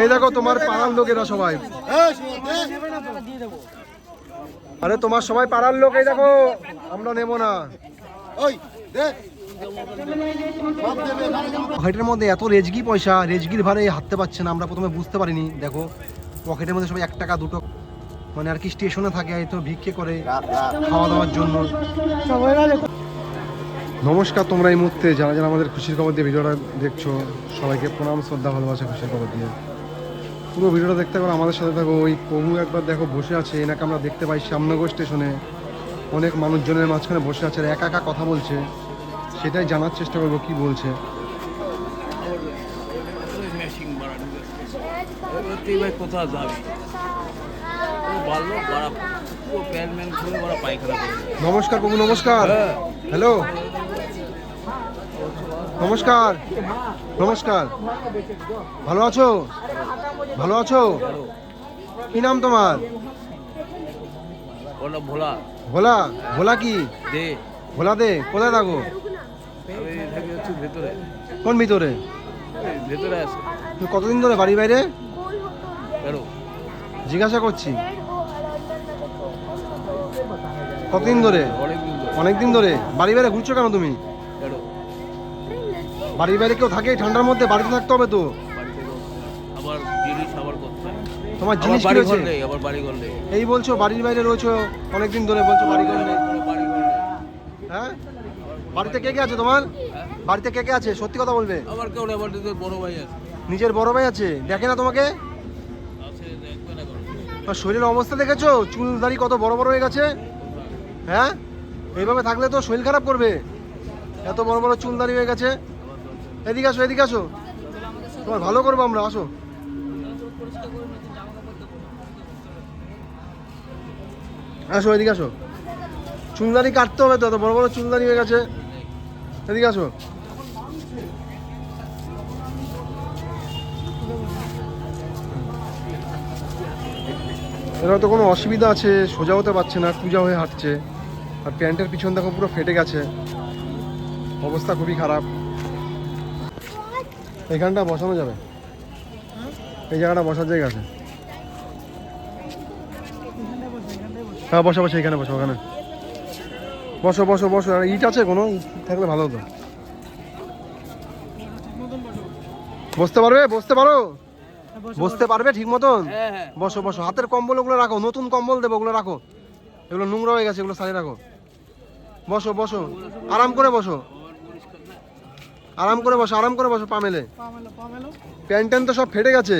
এই দেখো তোমার পাড়ার লোকেরা সবাই। আরে তোমার সবাই পাড়ার লোক এই দেখো আমরা নেব না। পকেটের মধ্যে এত রেজগি পয়সা রেজগির ভারে হাঁটতে পারছে না আমরা প্রথমে বুঝতে পারিনি। দেখো পকেটের মধ্যে সবাই এক টাকা দুটো মানে আর কি স্টেশনে থাকে হয়তো ভিক্ষে করে খাওয়া দাওয়ার জন্য। নমস্কার তোমরা এই মুহূর্তে যারা যারা আমাদের খুশির খবর দিয়ে ভিডিওটা দেখছ সবাইকে প্রণাম শ্রদ্ধা ভালোবাসা খুশির খবর দিয়ে। পুরো ভিডিওটা দেখতে পারো আমাদের সাথে থাকো। ওই প্রভু একবার দেখো বসে আছে এনাকে আমরা দেখতে পাই শ্যামনগর স্টেশনে। অনেক মানুষজনের মাঝখানে বসে আছে আর একা একা কথা বলছে। সেটাই জানার চেষ্টা করব কি বলছে। কোথাও যাবি? নমস্কার প্রভু নমস্কার। হ্যাঁ। হ্যালো। নমস্কার। নমস্কার। ভালো আছো? ভালো আছো? কি নাম তোমার? ভোলা। ভোলা? ভোলা কি? দে। ভোলা দে কোথায় থাকো? ভেতরে। কোন ভিতরে? ভেতরে আছে। কতদিন ধরে বাড়ি বাইরে? জিজ্ঞাসা করছি। কতদিন ধরে? অনেকদিন ধরে। অনেক দিন ধরে। বাড়ি বাইরে ঘুরছো কেন তুমি? বাড়ির বাইরে কেউ থাকে ঠান্ডার মধ্যে বাড়িতে থাকতে হবে তো। আবার জিনিস আবার করতে তোমার জিনিস কি বাড়ি ঘর হয়েছে? নেই আবার বাড়ি ঘর নেই। এই বলছো বাড়ির বাইরে রয়েছো অনেকদিন ধরে বলছো বাড়ি ঘর নেই। হ্যাঁ? বাড়িতে কে কে আছে তোমার? হ্যাঁ? বাড়িতে কে কে আছে? সত্যি কথা বলবে? আবার কেউ নেই, আমার নিজের বড় ভাই আছে। নিজের বড় ভাই আছে? দেখে না তোমাকে? তোমার শরীরের অবস্থা দেখেছ? চুল দাড়ি কত বড় বড় হয়ে গেছে? হ্যাঁ? এইভাবে থাকলে তো শরীর খারাপ করবে। এত বড় বড় চুল দাড়ি হয়ে গেছে। এদিকে আসো এদিকে আসো। তোমার ভালো করব আমরা, আসো। আসো, এদিকে আসো। চুলদারি কাটতে হবে তো, এত বড় বড় চুলদারি হয়ে গেছে। এদিকে আসো। এরা তো কোনো অসুবিধা আছে, সোজা হতে পারছে না পূজা হয়ে হাঁটছে। আর প্যান্টের পিছন দেখো পুরো ফেটে গেছে। অবস্থা খুবই খারাপ। এখানটা বসানো যাবে। এই জায়গাটা বসার জায়গা আছে। হ্যাঁ বসো বসো, এখানে বসো, ওখানে। বসো বসো বসো, আর ইট আছে কোনো? ইট থাকলে ভালো হতো। বসতে পারবে? বসতে পারো? বসতে পারবে ঠিক মতন? বসো বসো, হাতের কম্বল ওগুলো রাখো, নতুন কম্বল দেবো, ওগুলো রাখো। এগুলো নোংরা হয়ে গেছে, এগুলো সারিয়ে রাখো। বসো বসো, আরাম করে বসো। আরাম করে বসো আরাম করে বসো পামেলে। প্যান্ট ট্যান্ট তো সব ফেটে গেছে।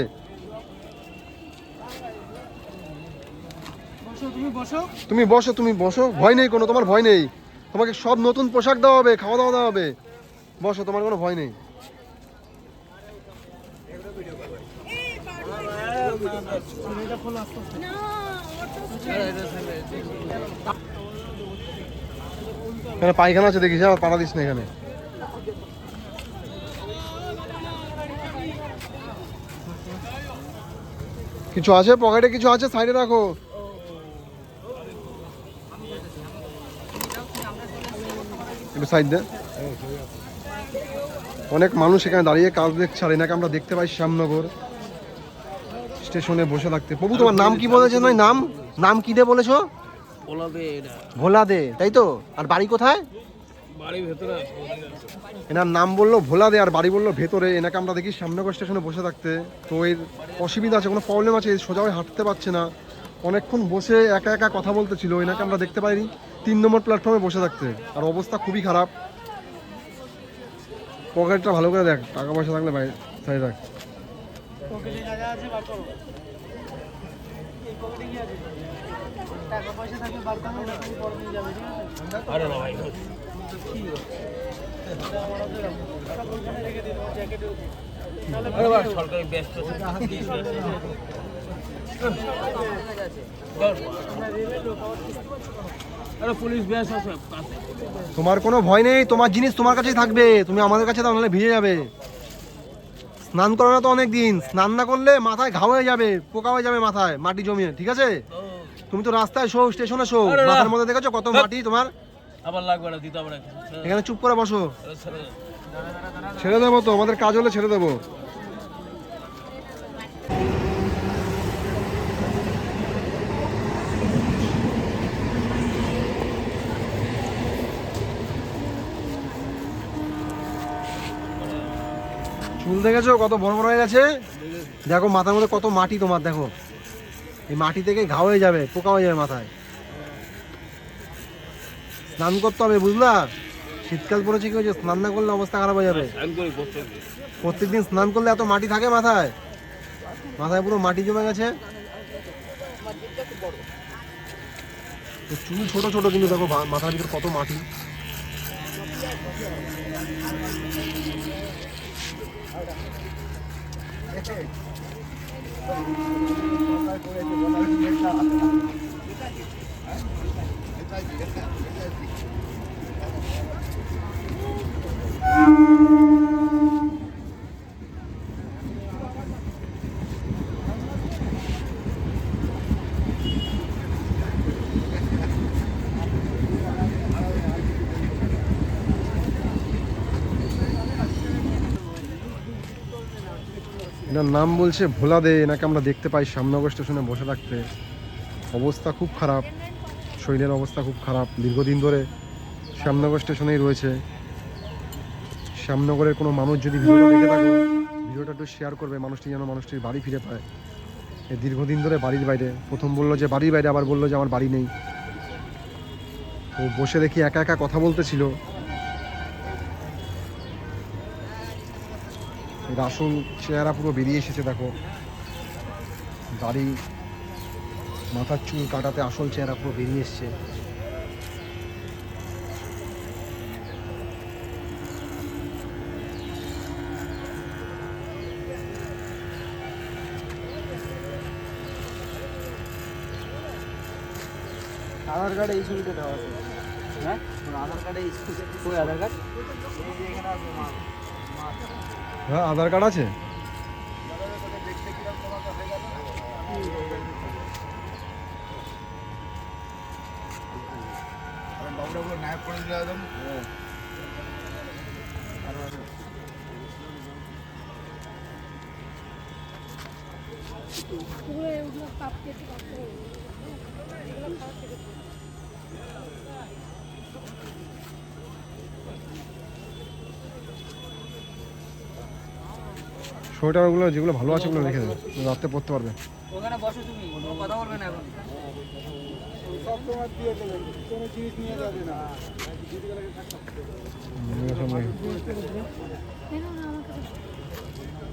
তুমি বসো। তুমি বসো ভয় নেই কোনো তোমার ভয় নেই। তোমাকে সব নতুন পোশাক দেওয়া হবে খাওয়া দাওয়া দেওয়া হবে। বসো তোমার কোনো ভয় নেই। এখানে পায়খানা আছে দেখিস আমার পাড়া দিস না এখানে। কিছু আছে? পকেটে কিছু আছে? সাইডে রাখো। একটু সাইড দে। অনেক মানুষ এখানে দাঁড়িয়ে কাজ দেখছে আর এনাকে আমরা দেখতে পাই শ্যামনগর স্টেশনে বসে থাকতে। প্রভু তোমার নাম কি বলেছে? নয় নাম? নাম কি দে বলেছ? ভোলা দে তাই তো? আর বাড়ি কোথায়? এনার নাম বলল ভোলা দে আর বাড়ি বলল ভেতরে। এনাকে আমরা দেখি শ্যামনগর স্টেশনে বসে থাকতে। তো এর অসুবিধা আছে কোনো প্রবলেম আছে সোজা হয়ে হাঁটতে পারছে না। অনেকক্ষণ বসে একা একা কথা বলতেছিল এনাকে আমরা দেখতে পাইনি। তিন নম্বর প্ল্যাটফর্মে বসে থাকতে। আর অবস্থা খুবই খারাপ। পকেটটা ভালো করে দেখ টাকা পয়সা থাকলে বাইরে সাইড রাখ। সরকারি ব্যস্ত আছে। পুলিশ ব্যস্ত তোমার কোনো ভয় নেই তোমার জিনিস তোমার কাছেই থাকবে তুমি আমাদের কাছে নাহলে ভিজে যাবে। স্নান করো না তো অনেক দিন স্নান না করলে মাথায় ঘা হয়ে যাবে পোকা হয়ে যাবে মাথায় মাটি জমিয়ে ঠিক আছে? তুমি তো রাস্তায় শো স্টেশনে শো মাথার মধ্যে দেখেছ কত মাটি তোমার? আবার লাগবে না দিতে এখানে চুপ করে বসো। ছেড়ে দেবো তো আমাদের কাজ হলে ছেড়ে দেবো। চুল দেখেছ কত বড় বড় হয়ে গেছে? দেখো মাথার মধ্যে কত মাটি তোমার দেখো। এই মাটি থেকে ঘা হয়ে যাবে পোকা হয়ে যাবে মাথায়। স্নান করতে হবে বুঝলা? শীতকাল পড়েছে কি হয়েছে? স্নান না করলে অবস্থা খারাপ হয়ে যাবে। প্রত্যেক দিন। প্রত্যেকদিন স্নান করলে এত মাটি থাকে মাথায়? মাথায় পুরো মাটি জমে গেছে। চুল ছোট ছোট কিন্তু দেখো মাথার ভিতর কত মাটি। এটার নাম বলছে ভোলা দে, এনাকে আমরা দেখতে পাই শ্যামনগর স্টেশনে বসে থাকতে। অবস্থা খুব খারাপ, শরীরের অবস্থা খুব খারাপ, দীর্ঘদিন ধরে শ্যামনগর স্টেশনেই রয়েছে। শ্যামনগরের কোনো মানুষ যদি ভিডিওটা দেখে থাকো, ভিডিওটা একটু শেয়ার করবে, মানুষটি যেন মানুষটির বাড়ি ফিরে পায়। এ দীর্ঘদিন ধরে বাড়ির বাইরে, প্রথম বলল যে বাড়ির বাইরে, আবার বলল যে আমার বাড়ি নেই। তো বসে দেখি একা একা কথা বলতেছিল। এর আসল চেহারা পুরো বেরিয়ে এসেছে, দেখো। দাড়ি, মাথার চুল কাটাতে আসল চেহারা পুরো বেরিয়ে এসছে। আধার কার্ডে এই ছবিটা দেওয়া আছে। হ্যাঁ? আধার কার্ডে এই কই আধার কার্ড? হ্যাঁ আধার কার্ড আছে? কাপ কেটে কাপড় এগুলো খাওয়া থেকে সোয়েটারগুলো যেগুলো ভালো আছে ওগুলো রেখে দেবে রাত্রে পরতে পারবে ওখানে বসো তুমি কথা বলবে না এখন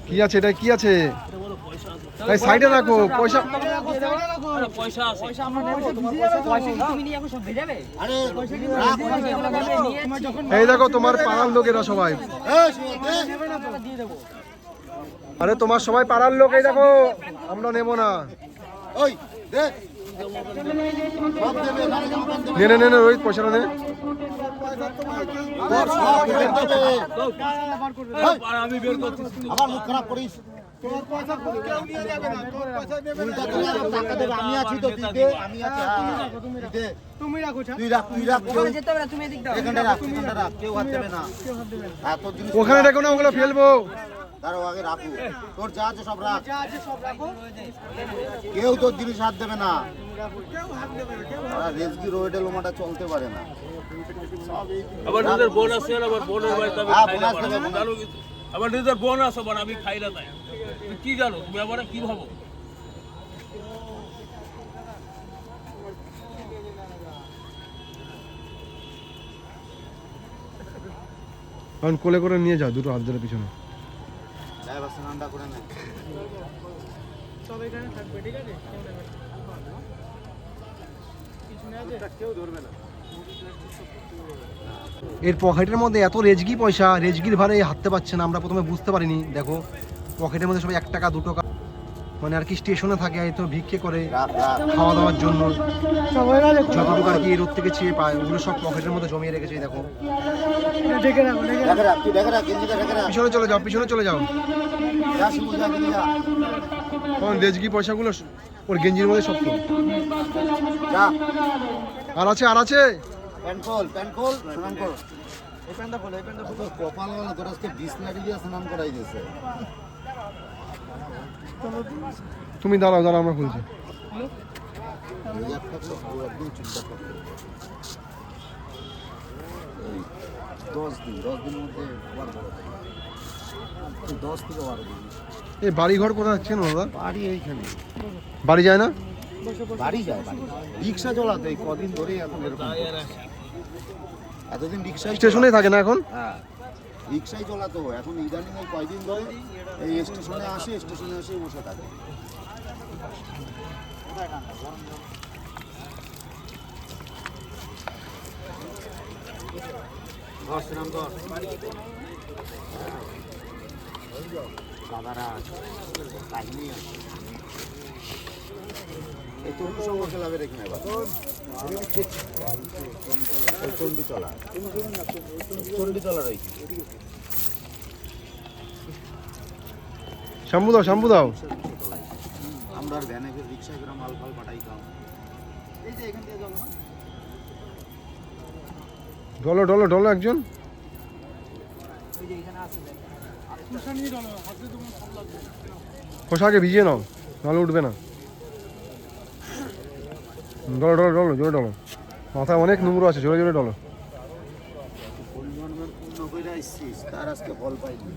কি আছে এটা কি আছে সাইডে রাখো পয়সা পয়সা আছে পয়সা কি তুমি নিয়ে এখন সব ভেজাবে এই দেখো তোমার পাড়ার লোকেরা সবাই দিয়ে দেবো আরে তোমার সবাই পাড়ার লোক এই দেখো আমরা নেব না। নে নে নে নে রোহিত পয়সাটা নে। আর আমি বের করতেছি আবার মুখ খারাপ করিস। টাকা দেবে আমি আছি তো তুই দে আমি আছি দে। তুই রাখ তুই রাখ। কেউ ওখানে যেতে হবে না তুমি এদিক দাও। এখানটা রাখ এখানটা রাখ। কেউ হাত দেবে না। এত জিনিস ওখানে রেখো না ওগুলো ফেলব। তারও আগে রাখু। তোর যা আছে সব রাখ। কেউ তোর জিনিস হাত দেবে না। রেজকি রোডে লোমাটা চলতে পারে না। আবার নিজের বোন আছে আবার বোনের বাড়িতে হ্যাঁ, খাই না বোন আবার নিজের বোন আছে আবার আমি খাই না তাই। কি জানো? তুমি আবার কি ভাবো? কারণ কোলে করে নিয়ে যাও দুটো হাত ধরে পিছনে। ড্রাইভার স্নানটা করে নে এর পকেটের মধ্যে এত রেজগি পয়সা, রেজগির ভারে হাঁটতে পারছে না, আমরা প্রথমে বুঝতে পারিনি। দেখো, পকেটের মধ্যে সবাই এক টাকা, দু টাকা। মানে আর কি স্টেশনে থাকে তো ভিক্ষে করে খাওয়া দাওয়ার জন্য। যতটুকু আর কি রোদ থেকে চেয়ে পায় ওগুলো সব পকেটের মধ্যে জমিয়ে রেখেছে দেখো। দেখে দেখে রাখ। দেখে রাখ পিছনে চলে যাও পিছনে চলে যাও। রেজগি পয়সাগুলো ওর গেঞ্জির মধ্যে সব তো আর আছে আর আছে? প্যান্ট খোল প্যান্ট স্নান এই প্যান্টটা খোল এই প্যান্টটা খোল। কপাল আজকে দিয়ে স্নান করাই দিয়েছে তুমি দাঁড়াও দাঁড়াও আমরা খুলছি। এই বড় ঘর কোথায় হচ্ছেন দাদা? বাড়ি এইখানে। বাড়ি যায় না? বাড়ি যায় রিক্সা চলাতে কদিন ধরেই এখন এরকম এতদিন রিক্সায় স্টেশনেই থাকে না এখন? হ্যাঁ। রিক্সাই চলাতো। এখন ইদানিং এই কয়দিন ধরে এই স্টেশনে আসে, স্টেশনে এসে বসে থাকে। দাদারা কাহিনী আছে। রয়েছে। শ্যাম্পু দাও শ্যাম্পু দাও। আমরা ভ্যানে রিক্সায় করে মাল ফাল পাঠাইতাম এই যে এখান থেকে ডলো ডলো ডলো একজন। খোসাকে ভিজিয়ে নাও নাহলে উঠবে না। ডলো ডলো ডলো জোরে ডলো মাথায় অনেক নোংরা আছে জোরে জোরে ডলো পরিমাণ পূর্ণ করে আসছিস তার আজকে ফল পাইনি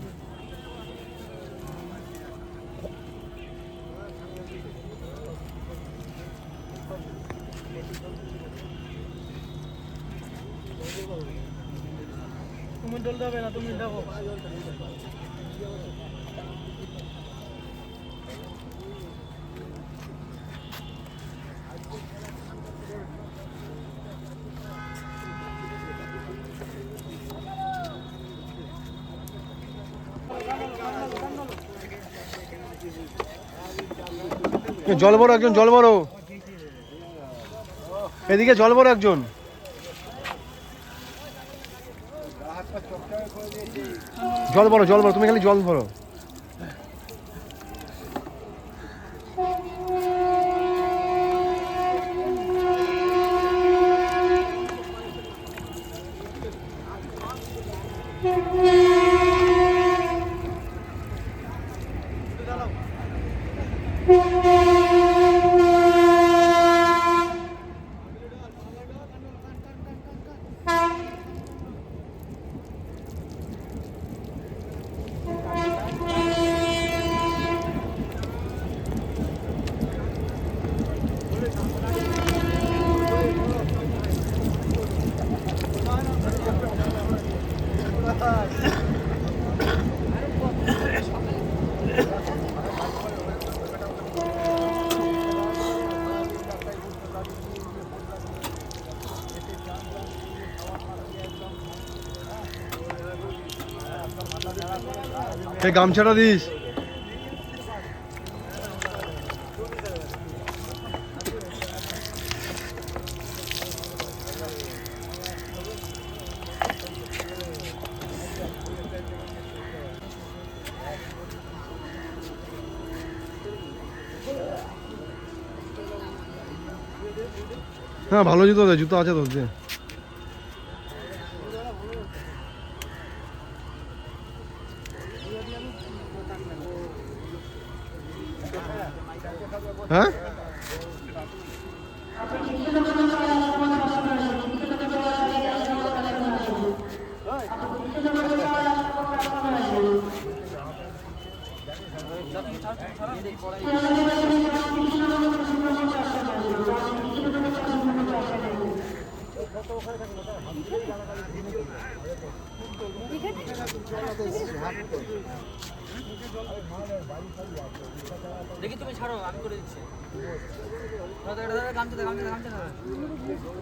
এ, জল বড় একজন, জল বড় এদিকে জল বড় একজন। জল বড় জল বড় তুমি খালি জল ভরো। এই গামছাটা দিস। হ্যাঁ ভালো জুতো দে জুতো আছে তোর দে হ্যাঁ দেখি তুমি ছাড়ো আমি করে দিচ্ছি। ধরো।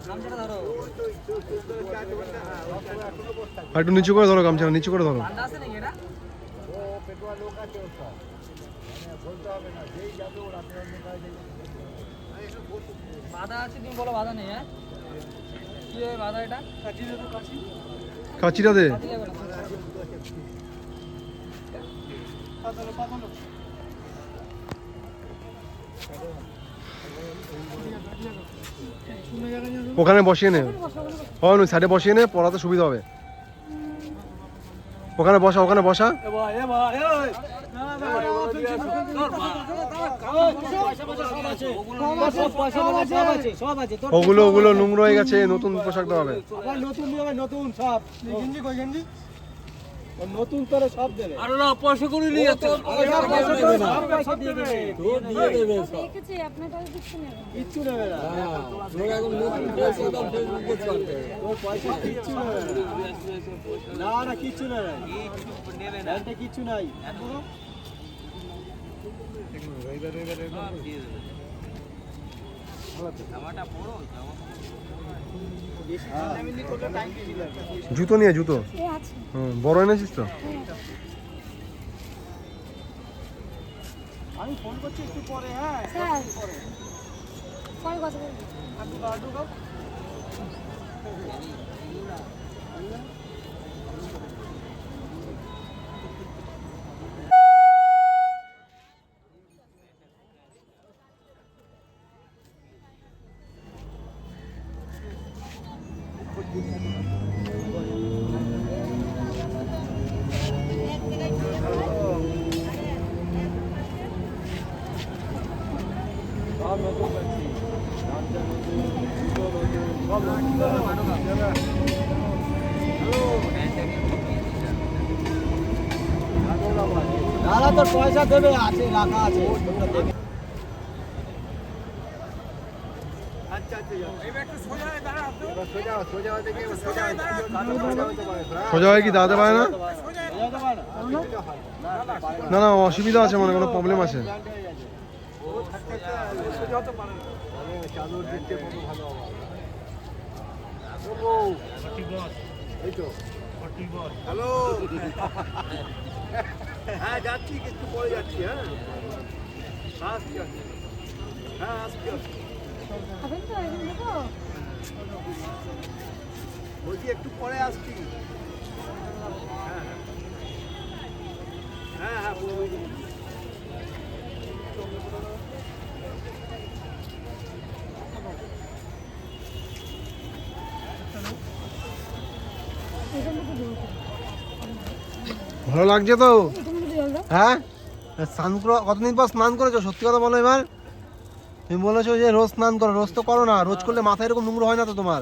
গামছাটা একটু নিচু করে ধরো গামছাটা নিচু করে ধরো। ঠান্ডা আছে নাকি এটা? বাধা আছে তুমি বলো বাধা নেই হ্যাঁ? কি বাধা এটা? কাচিটা দে। কাটি যাবে না। ওখানে বসিয়ে নে। হয় সাইডে বসিয়ে নে, পড়াতে সুবিধা হবে। ওখানে বসা ওখানে বসা। ওগুলো ওগুলো নোংরা হয়ে গেছে, নতুন পোশাক দেওয়া হবে। নতুন করে সব দেবে। আরে না পয়সা করে নিয়ে যাচ্ছে। সব পয়সা দিয়ে দেবে তোর দিয়ে দেবে সব দেখেছি আপনার কাছে কিছু নেই কিচ্ছু নেবে না। তোর এখন নতুন ড্রেস একদম ফেসবুকে চলবে তোর পয়সা কিচ্ছু নেবে না। না না কিচ্ছু নেবে নেবে না। এটা কিচ্ছু নাই। দামি করলে টাইম বেশি লাগবে জুতো নিয়ে জুতো? হুম বড় এনেছিস তো? আমি ফোন করছি একটু পরে হ্যাঁ স্যার। পরে। কথা তোর পয়সা দেবে আছে রাখা আছে আচ্ছা আচ্ছা সোজা হয়ে কি দাঁড়াতে পারে না? না? না না অসুবিধা আছে মানে কোনো প্রবলেম আছে। হ্যালো। হ্যাঁ যাচ্ছি একটু পরে যাচ্ছি হ্যাঁ আসছি আসছি। হ্যাঁ আসছি আসছি। বলছি একটু পরে আসছি হ্যাঁ হ্যাঁ হ্যাঁ দাও। ভালো লাগছে তো এখান থেকে জল দাও হ্যাঁ? স্নান করো, কতদিন পর স্নান করেছ? সত্যি কথা বলো এবার। তুমি বলেছ যে রোজ স্নান করো, রোজ তো করো না। রোজ করলে মাথায় এরকম নোংরা হয় না তো তোমার?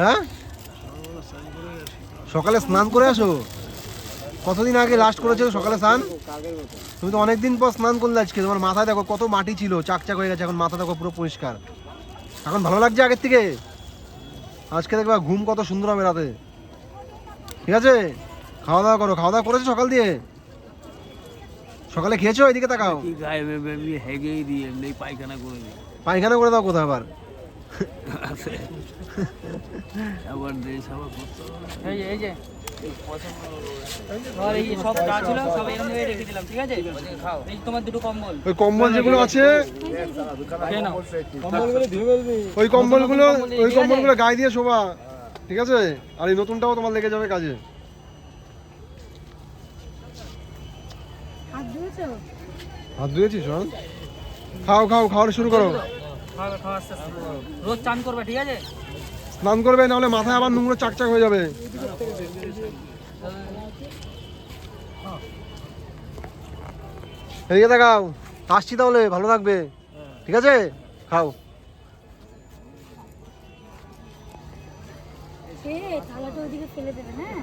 হ্যাঁ? সকালে স্নান করে আসো। কতদিন আগে লাস্ট করেছ সকালে স্নান? তুমি তো অনেকদিন পর স্নান করলে আজকে। তোমার মাথায় দেখো কত মাটি ছিল, চাকচাক হয়ে গেছে এখন মাথা দেখো পুরো পরিষ্কার। এখন ভালো লাগছে আগের থেকে? আজকে দেখবা ঘুম কত সুন্দর হবে রাতে। ঠিক আছে? খাওয়া দাওয়া করো। খাওয়া দাওয়া করেছ সকাল দিয়ে? সকালে খেয়েছো? এদিকে তাকাও। কি গায়ে বেবি হেগেই দিয়ে এমনি পায়খানা করে দিই। পায়খানা করে দাও কোথায় আবার। আবার দেশ আবার করতে এই যে এই যে। ধর এই যে সব যা ছিল সব এরকম জায়গায় রেখে দিলাম ঠিক আছে? খাও এই যে তোমার দুটো কম্বল। ওই কম্বল যেগুলো আছে ওই কম্বলগুলো ওই কম্বলগুলো গায়ে দিয়ে শোভা ঠিক আছে? আর এই নতুনটাও তোমার লেগে যাবে কাজে। হাত ধুয়েছো ধুয়েছিস শোন। খাও খাও খাওয়া শুরু করো। রোজ চান করবে ঠিক আছে? স্নান করবে নাহলে মাথায় আবার নোংরা চাকচাক হয়ে যাবে। এদিকে দেখাও আসছি তাহলে ভালো থাকবে। ঠিক আছে? খাও। থালাটা ফেলে দেবে হ্যাঁ?